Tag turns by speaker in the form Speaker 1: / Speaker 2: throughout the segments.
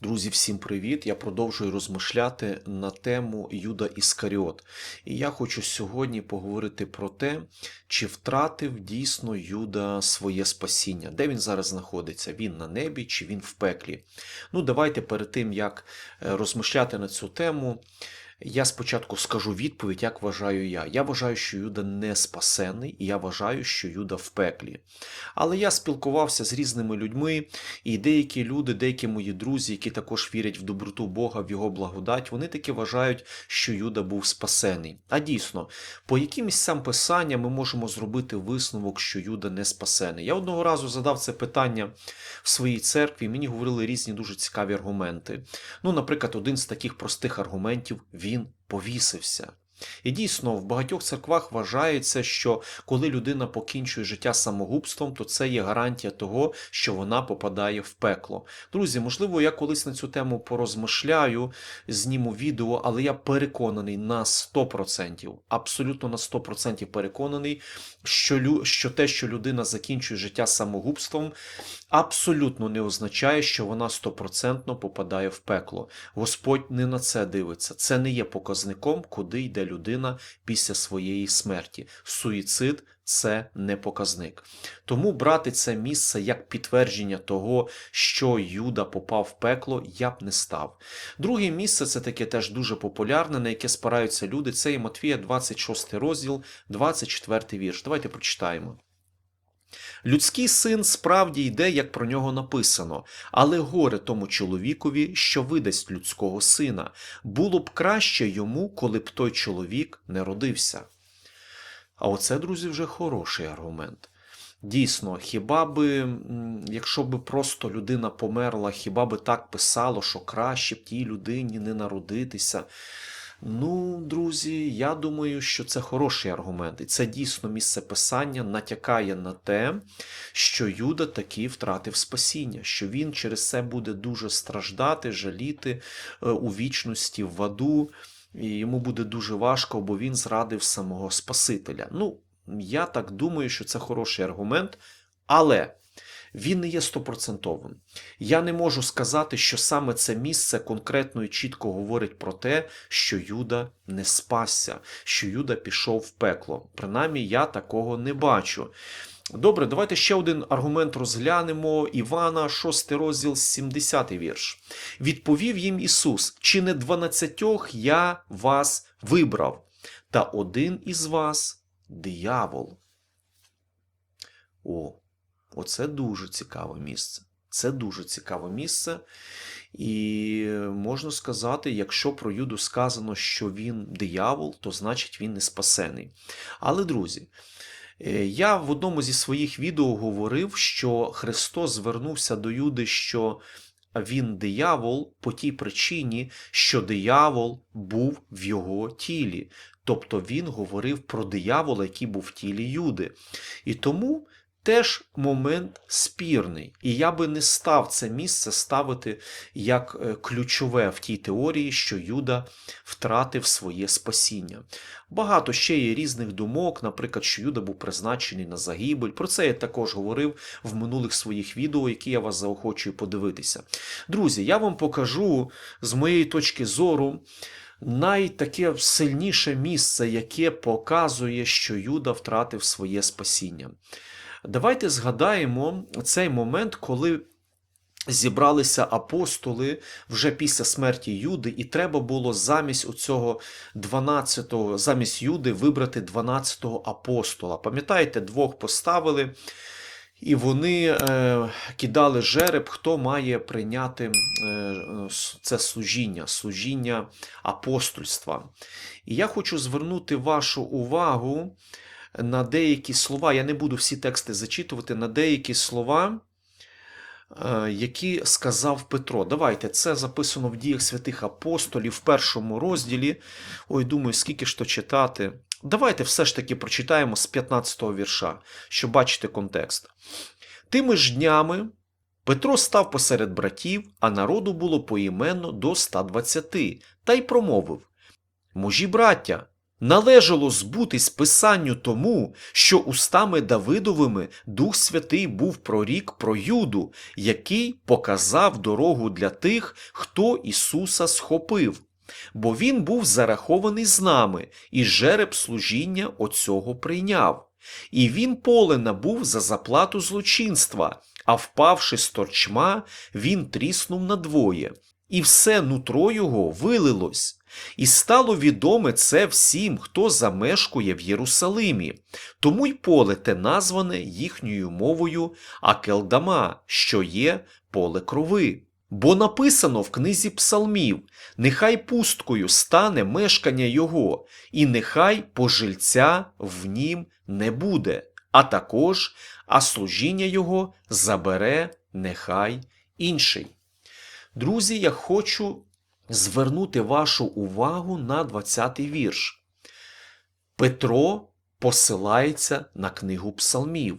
Speaker 1: Друзі, всім привіт! Я продовжую розмишляти на тему Юда Іскаріот. І я хочу сьогодні поговорити про те, чи втратив дійсно Юда своє спасіння. Де він зараз знаходиться? Він на небі чи він в пеклі? Ну, давайте перед тим, як е, розмишляти на цю тему, я спочатку скажу відповідь, як вважаю я. Я вважаю, що Юда не спасений, і я вважаю, що Юда в пеклі. Але я спілкувався з різними людьми, і деякі люди, деякі мої друзі, які також вірять в доброту Бога, в його благодать, вони таки вважають, що Юда був спасений. А дійсно, по яким місцям писання ми можемо зробити висновок, що Юда не спасений. Я одного разу задав це питання в своїй церкві, і мені говорили різні дуже цікаві аргументи. Ну, наприклад, один з таких простих аргументів він повісився. І дійсно, в багатьох церквах вважається, що коли людина покінчує життя самогубством, то це є гарантія того, що вона попадає в пекло. Друзі, можливо, я колись на цю тему порозмишляю, зніму відео, але я переконаний на 100%, абсолютно на 100% переконаний, що, лю, що те, що людина закінчує життя самогубством, абсолютно не означає, що вона стопроцентно попадає в пекло. Господь не на це дивиться. Це не є показником, куди йде людина після своєї смерті. Суїцид це не показник. Тому брати це місце як підтвердження того, що Юда попав в пекло, я б не став. Друге місце це таке теж дуже популярне, на яке спираються люди. Це і Матвія, 26 розділ, 24 вірш. Давайте прочитаємо. Людський син справді йде, як про нього написано, але горе тому чоловікові, що видасть людського сина. Було б краще йому, коли б той чоловік не родився. А оце, друзі, вже хороший аргумент. Дійсно, хіба би, якщо би просто людина померла, хіба би так писало, що краще б тій людині не народитися? Ну, друзі, я думаю, що це хороший аргумент. І це дійсно місце писання натякає на те, що Юда таки втратив спасіння, що він через це буде дуже страждати, жаліти е, у вічності в аду, і йому буде дуже важко, бо він зрадив самого Спасителя. Ну, я так думаю, що це хороший аргумент, але він не є стопроцентовим. Я не можу сказати, що саме це місце конкретно і чітко говорить про те, що Юда не спасся, що Юда пішов в пекло. Принаймні, я такого не бачу. Добре, давайте ще один аргумент розглянемо. Івана, 6 розділ, 70 вірш. Відповів їм Ісус: Чи не дванадцятьох я вас вибрав, та один із вас диявол. О, оце дуже цікаве місце. Це дуже цікаве місце. І можна сказати, якщо про Юду сказано, що він диявол, то значить він не спасений. Але, друзі, е, я в одному зі своїх відео говорив, що Христос звернувся до Юди, що він диявол по тій причині, що диявол був в його тілі. Тобто він говорив про диявола, який був в тілі Юди. І тому теж момент спірний. І я би не став це місце ставити як е, ключове в тій теорії, що Юда втратив своє спасіння. Багато ще є різних думок, наприклад, що Юда був призначений на загибель. Про це я також говорив в минулих своїх відео, які я вас заохочую подивитися. Друзі, я вам покажу з моєї точки зору. Найтаке сильніше місце, яке показує, що Юда втратив своє спасіння. Давайте згадаємо цей момент, коли зібралися апостоли вже після смерті Юди, і треба було замість оцього 12-го, замість Юди вибрати 12-го апостола. Пам'ятаєте, двох поставили. І вони е, кидали жереб, хто має прийняти е, це служіння, служіння апостольства. І я хочу звернути вашу увагу на деякі слова. Я не буду всі тексти зачитувати, на деякі слова, е, які сказав Петро. Давайте, це записано в діях святих апостолів в першому розділі. Ой, думаю, скільки ж то читати. Давайте все ж таки прочитаємо з 15-го вірша, щоб бачити контекст. Тими ж днями Петро став посеред братів, а народу було поіменно до 120, та й промовив Мужі браття, належало збутись Писанню тому, що устами Давидовими Дух Святий був прорік про Юду, який показав дорогу для тих, хто Ісуса схопив. Бо він був зарахований з нами, і жереб служіння оцього прийняв. І він поле набув за заплату злочинства, а впавши з торчма, він тріснув надвоє, і все нутро його вилилось. І стало відоме це всім, хто замешкує в Єрусалимі. Тому й поле те назване їхньою мовою Акелдама, що є поле крови. Бо написано в книзі псалмів: нехай пусткою стане мешкання його, і нехай пожильця в нім не буде, а також, а служіння його забере нехай інший. Друзі, я хочу звернути вашу увагу на 20-й вірш. Петро посилається на книгу псалмів.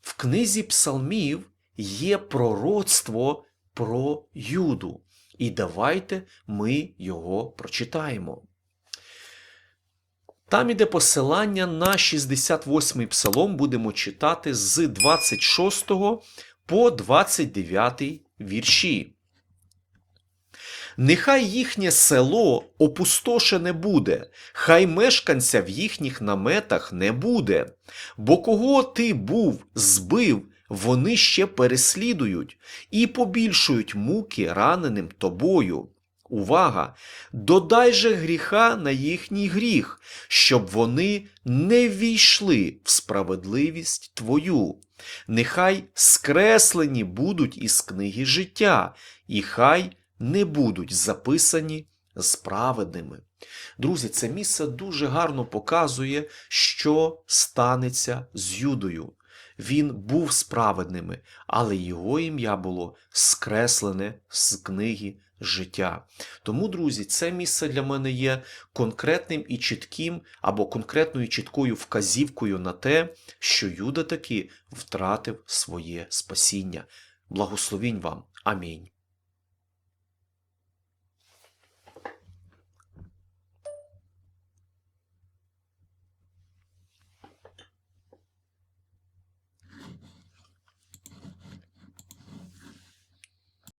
Speaker 1: В книзі псалмів є пророцтво про Юду. І давайте ми його прочитаємо. Там іде посилання на 68-й псалом, будемо читати з 26 по 29 вірші. Нехай їхнє село опустошене буде, хай мешканця в їхніх наметах не буде, бо кого ти був, збив, вони ще переслідують і побільшують муки раненим тобою. Увага! Додай же гріха на їхній гріх, щоб вони не ввійшли в справедливість твою. Нехай скреслені будуть із книги життя, і хай не будуть записані з праведними. Друзі, це місце дуже гарно показує, що станеться з Юдою. Він був справедними, але його ім'я було скреслене з книги життя. Тому, друзі, це місце для мене є конкретним і чітким або конкретною чіткою вказівкою на те, що Юда таки втратив своє спасіння. Благословінь вам. Амінь.